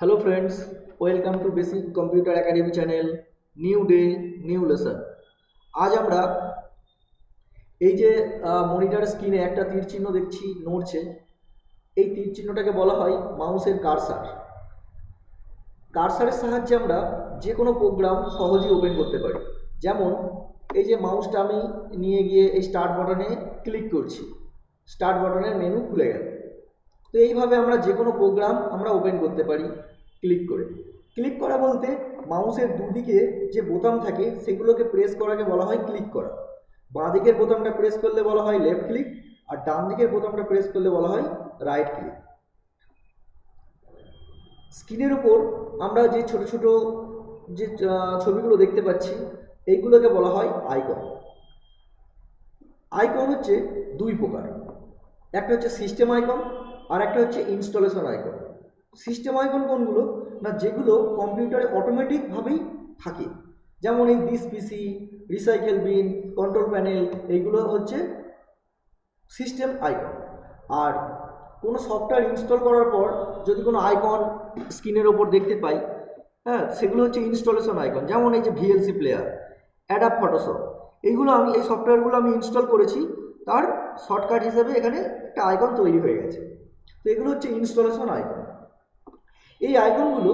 Hello friends welcome to basic computer academy channel new day new lesson আজ আমরা এই যে মনিটর স্ক্রিনে একটা তীর চিহ্ন দেখছি, নড়ছে। এই তীর চিহ্নটাকে বলা হয় মাউসের কারসার কারসারের সাহায্যে আমরা যে কোনো প্রোগ্রাম সহজেই ওপেন করতে পারি। যেমন, এই যে মাউসটা আমি নিয়ে গিয়ে এই স্টার্ট বাটনে ক্লিক করছি। স্টার্ট বাটনের মেনু খুলে গেল। তো এইভাবে আমরা যে কোনো প্রোগ্রাম আমরা ওপেন করতে পারি ক্লিক করে। ক্লিক করা বলতে মাউসের দুদিকে যে বোতাম থাকে, সেগুলোকে প্রেস করাকে বলা হয় ক্লিক করা। বাঁ দিকের বোতামটা প্রেস করলে বলা হয় লেফট ক্লিক আর ডান দিকের বোতামটা প্রেস করলে বলা হয় রাইট ক্লিক স্ক্রিনের উপর আমরা যে ছোট ছোট যে ছবিগুলো দেখতে পাচ্ছি, এইগুলোকে বলা হয় আইকন আইকন হচ্ছে দুই প্রকার। একটা হচ্ছে সিস্টেম আইকন আর একটা হচ্ছে ইনস্টলেশন আইকন সিস্টেম আইকন কোনগুলো? না, যেগুলো কম্পিউটারে অটোমেটিকভাবেই থাকে। যেমন এই this PC recycle bin control panel এইগুলো হচ্ছে সিস্টেম আইকন আর কোনো সফটওয়্যার ইনস্টল করার পর যদি কোনো আইকন স্ক্রিনের ওপর দেখতে পাই হ্যাঁ সেগুলো হচ্ছে ইনস্টলেশন আইকন যেমন এই যে ভিএলসি প্লেয়ার অ্যাডাপ ফটোশপ এইগুলো আমি, এই সফটওয়্যারগুলো আমি ইনস্টল করেছি, তার শর্টকাট হিসেবে এখানে একটা আইকন তৈরি হয়ে গেছে। তো এগুলো হচ্ছে ইনস্টলেশন আইকন। এই আইকনগুলো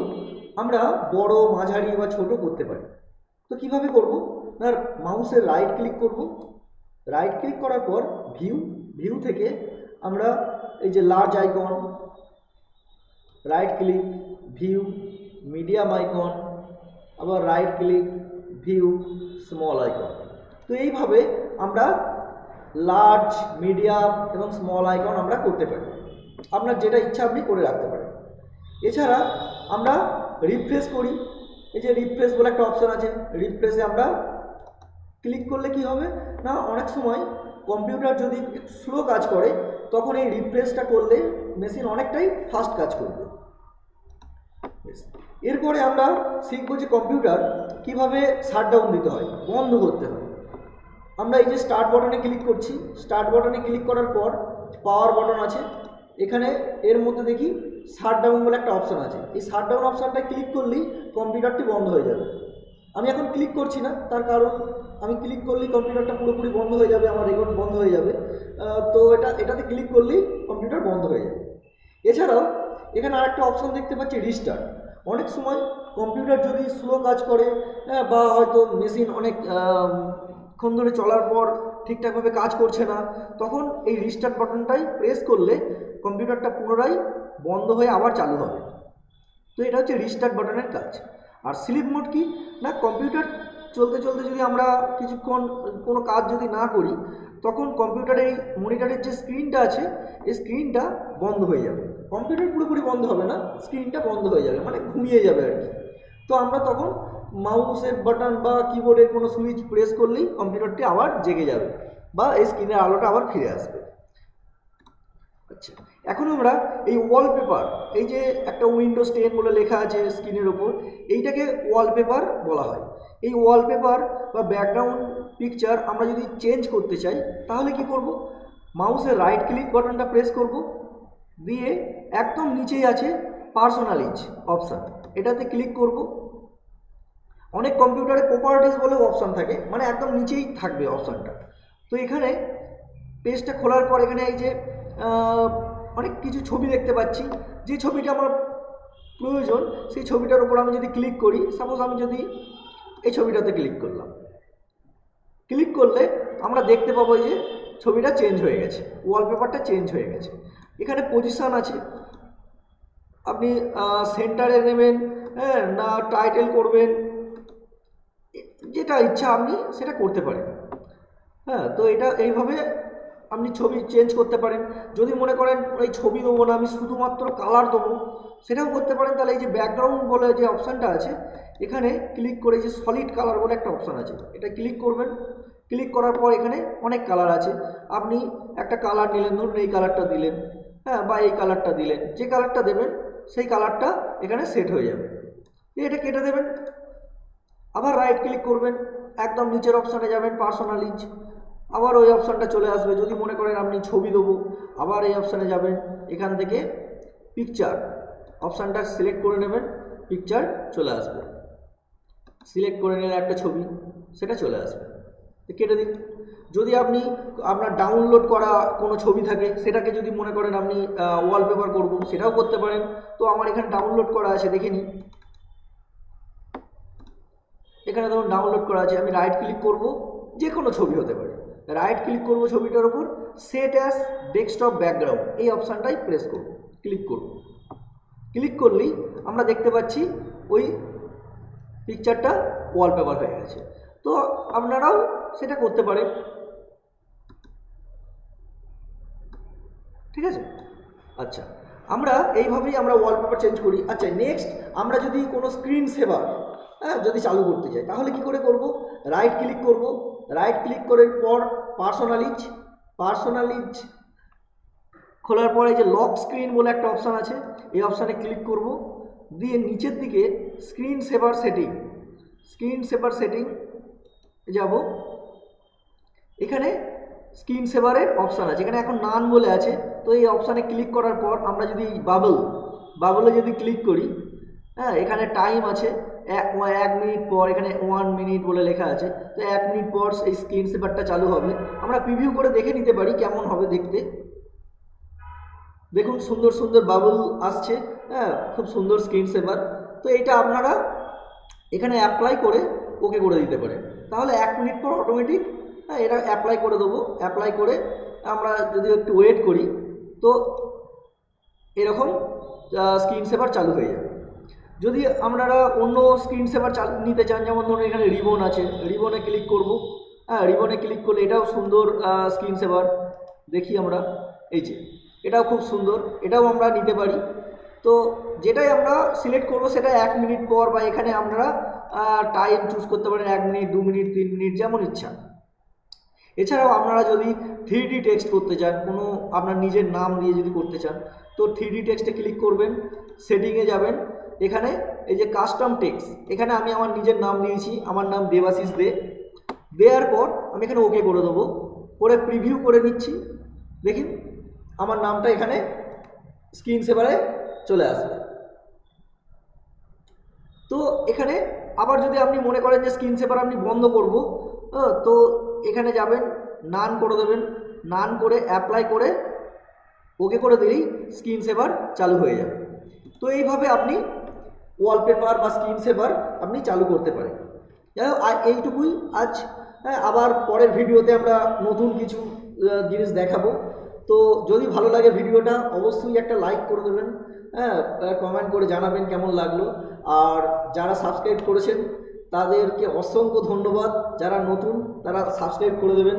আমরা বড়, মাঝারি বা ছোট করতে পারি। তো কীভাবে করব? না মাউসের রাইট ক্লিক করব। রাইট ক্লিক করার পর ভিউ ভিউ থেকে আমরা এই যে large icon right click view medium icon আবার right click view small icon তো এইভাবে আমরা লার্জ মিডিয়াম এবং স্মল আইকন আমরা করতে পারি। আপনার যেটা ইচ্ছা আপনি করে রাখতে পারেন। এছাড়া আমরা রিফ্রেশ করি। এই যে রিফ্রেশ বলে একটা অপশান আছে। রিফ্রেশে আমরা ক্লিক করলে কি হবে? না, অনেক সময় কম্পিউটার যদি স্লো কাজ করে, তখন এই রিফ্রেশটা করলে মেশিন অনেকটাই ফাস্ট কাজ করবে। এরপরে আমরা শিখব যে কম্পিউটার কীভাবে শাটডাউন দিতে হয়, বন্ধ করতে হয়। আমরা এই যে স্টার্ট বটনে ক্লিক করছি। স্টার্ট বটনে ক্লিক করার পর পাওয়ার বটন আছে। এখানে এর মধ্যে দেখি শাটডাউন বলে একটা অপশান আছে। এই শাটডাউন অপশানটা ক্লিক করলেই কম্পিউটারটি বন্ধ হয়ে যাবে। আমি এখন ক্লিক করছি না, তার কারণ আমি ক্লিক করলেই কম্পিউটারটা পুরোপুরি বন্ধ হয়ে যাবে, আমার রেকর্ড বন্ধ হয়ে যাবে। তো এটা, এটাতে ক্লিক করলেই কম্পিউটার বন্ধ হয়ে যাবে। এছাড়াও এখানে আরেকটা অপশন দেখতে পাচ্ছি রিস্টার্ট অনেক সময় কম্পিউটার যদি স্লো কাজ করে বা হয়তো মেশিন অনেক ক্ষণ ধরে চলার পর ঠিকঠাকভাবে কাজ করছে না, তখন এই রিস্টার্ট বাটনটাই প্রেস করলে কম্পিউটারটা পুনরায় বন্ধ হয়ে আবার চালু হবে। তো এটা হচ্ছে রিস্টার্ট বাটনের কাজ। আর স্লিপ মোড কি? না কম্পিউটার চলতে চলতে যদি আমরা কিছুক্ষণ কোনো কাজ যদি না করি, তখন কম্পিউটারের এই মনিটরের যে স্ক্রিনটা আছে এই স্ক্রিনটা বন্ধ হয়ে যাবে। কম্পিউটার পুরোপুরি বন্ধ হবে না স্ক্রিনটা বন্ধ হয়ে যাবে মানে ঘুমিয়ে যাবে আর কি। তো আমরা তখন মাউসের বাটন বা কিবোর্ডের কোনো সুইচ প্রেস করলেই কম্পিউটারটি আবার জেগে যাবে বা এই স্ক্রিনের আলোটা আবার ফিরে আসবে। আচ্ছা এখন আমরা এই ওয়ালপেপার এই যে একটা উইন্ডোজ টেন বলে লেখা আছে স্ক্রিনের ওপর, এইটাকে ওয়ালপেপার বলা হয়। এই ওয়ালপেপার বা ব্যাকগ্রাউন্ড পিকচার আমরা যদি চেঞ্জ করতে চাই, তাহলে কি করব? মাউসের রাইট ক্লিক বাটনটা প্রেস করব, দিয়ে একদম নিচেই আছে পার্সোনালিজ অপশান এটাতে ক্লিক করব অনেক কম্পিউটারে প্রপার্টিস বলেও অপশান থাকে মানে একদম নিচেই থাকবে অপশানটা তো এখানে পেজটা খোলার পর এখানে এই যে অনেক কিছু ছবি দেখতে পাচ্ছি। যে ছবিটা আমার প্রয়োজন, সেই ছবিটার উপর আমি যদি ক্লিক করি সাপোজ আমি যদি এই ছবিটাতে ক্লিক করলাম। ক্লিক করলে আমরা দেখতে পাবো যে ছবিটা চেঞ্জ হয়ে গেছে ওয়ালপেপারটা চেঞ্জ হয়ে গেছে। এখানে পজিশান আছে। আপনি সেন্টারে নেবেন হ্যাঁ না টাইটেল করবেন যেটা ইচ্ছা আপনি সেটা করতে পারেন। হ্যাঁ তো এটা এইভাবে আপনি ছবি চেঞ্জ করতে পারেন। যদি মনে করেন এই ছবি দেবো না, আমি শুধুমাত্র কালার দেবো, সেটাও করতে পারেন। তাহলে এই যে ব্যাকগ্রাউন্ড বলে যে অপশানটা আছে, এখানে ক্লিক করে যে সলিড কালার বলে একটা অপশান আছে। এটা ক্লিক করবেন। ক্লিক করার পর এখানে অনেক কালার আছে। আপনি একটা কালার নিলেন, ধরুন এই কালারটা দিলেন হ্যাঁ বা এই কালারটা দিলেন, যে কালারটা দেবেন, সেই কালারটা এখানে সেট হয়ে যাবে। এটা কেটে দেবেন। আবার রাইট ক্লিক করবেন, একদম নিচের অপশানে যাবেন পার্সোনালিজ আবার ওই অপশানটা চলে আসবে, যদি মনে করেন আপনি ছবি দেবো, আবার এই অপশানে যাবেন, এখান থেকে পিকচার অপশানটা সিলেক্ট করে নেবেন পিকচার চলে আসবে। সিলেক্ট করে নিলে একটা ছবি, সেটা চলে আসবে। কেটে দিন। যদি আপনি, আপনার ডাউনলোড করা কোনো ছবি থাকে, সেটাকে যদি মনে করেন আপনি ওয়ালপেপার করব সেটাও করতে পারেন। তো আমার এখানে ডাউনলোড করা আছে, দেখে নিন। এখানে ধরুন ডাউনলোড করা আছে, আমি রাইট ক্লিক করব যে কোনো ছবি হতে পারে। রাইট ক্লিক করব ছবিটার উপর সেট অ্যাস ডেস্কটপ ব্যাকগ্রাউন্ড এই অপশানটাই প্রেস করব ক্লিক করব। ক্লিক করলেই আমরা দেখতে পাচ্ছি ওই পিকচারটা ওয়ালপেপার হয়ে গেছে। তো আপনারাও সেটা করতে পারেন। ঠিক আছে? আচ্ছা আমরা এইভাবেই আমরা ওয়ালপেপার চেঞ্জ করি। আচ্ছা নেক্সট আমরা যদি কোনো স্ক্রিন সেভার হ্যাঁ যদি চালু করতে চাই, তাহলে কি করে করব? রাইট ক্লিক করব। রাইট ক্লিক করার পর পার্সোনালিজ পার্সোনালিজ খোলার পরে যে লক স্ক্রিন বলে একটা অপশান আছে, এই অপশানে ক্লিক করব। দিয়ে নিচের দিকে screen saver setting screen saver setting যাব। এখানে স্ক্রিন সেভারের অপশান আছে, এখানে এখন নান বলে আছে। তো এই অপশানে ক্লিক করার পর আমরা যদি বাবল বাবলে যদি ক্লিক করি হ্যাঁ এখানে টাইম আছে। এক এক মিনিট পর এখানে ওয়ান মিনিট বলে লেখা আছে, তো এক মিনিট পর এই স্ক্রিন সেভারটা চালু হবে। আমরা প্রিভিউ করে দেখে নিতে পারি কেমন হবে দেখতে। দেখুন সুন্দর সুন্দর বাবল আসছে হ্যাঁ খুব সুন্দর স্ক্রিন সেভার তো এইটা আপনারা এখানে অ্যাপ্লাই করে ওকে করে দিতে পারেন। তাহলে এক মিনিট পর অটোমেটিক হ্যাঁ এটা অ্যাপ্লাই করে দেবো। অ্যাপ্লাই করে আমরা যদি একটু ওয়েট করি, তো এরকম স্ক্রিন সেভার চালু হয়ে যাবে। যদি আপনারা অন্য স্ক্রিন সেভার চালু, নিতে চান, যেমন ধরুন এখানে রিবন আছে রিবনে ক্লিক করব। হ্যাঁ রিবনে ক্লিক করলে এটাও সুন্দর স্ক্রিন সেভার দেখি আমরা। এই যে, এটাও খুব সুন্দর, এটাও আমরা নিতে পারি। তো যেটাই আমরা সিলেক্ট করব সেটা এক মিনিট পর বা এখানে আমরা টাইম চুজ করতে পারেন, এক মিনিট দু মিনিট তিন মিনিট যেমন ইচ্ছা। এছাড়াও আপনারা যদি থ্রি টেক্সট করতে চান, কোনো আপনার নিজের নাম দিয়ে যদি করতে চান, তো থ্রি টেক্সটে ক্লিক করবেন সেটিংয়ে যাবেন এখানে এই যে কাস্টম টেক্স এখানে আমি আমার নিজের নাম দিয়েছি, আমার নাম দেবাশিস দে। দেওয়ার পর আমি এখানে ওকে করে দেবো। করে প্রিভিউ করে নিচ্ছি। দেখুন, আমার নামটা এখানে স্ক্রিন সেভারে চলে আসবে। তো এখানে আবার যদি আপনি মনে করেন যে স্ক্রিন সেভার আপনি বন্ধ করব তো এখানে যাবেন নান করে দেবেন। নান করে অ্যাপ্লাই করে ওকে করে দিলেই স্ক্রিন সেভার চালু হয়ে যাবে। তো এইভাবে আপনি ওয়ালপেপার বা স্ক্রিন সেভার আপনি চালু করতে পারেন। যাই হোক, আর এইটুকুই আজ হ্যাঁ আবার পরের ভিডিওতে আমরা নতুন কিছু জিনিস দেখাবো। তো যদি ভালো লাগে ভিডিওটা, অবশ্যই একটা লাইক করে দেবেন হ্যাঁ কমেন্ট করে জানাবেন কেমন লাগল। আর যারা সাবস্ক্রাইব করেছেন, তাদেরকে অসংখ্য ধন্যবাদ। যারা নতুন, তারা সাবস্ক্রাইব করে দেবেন।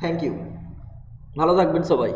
থ্যাংক ইউ ভালো থাকবেন সবাই।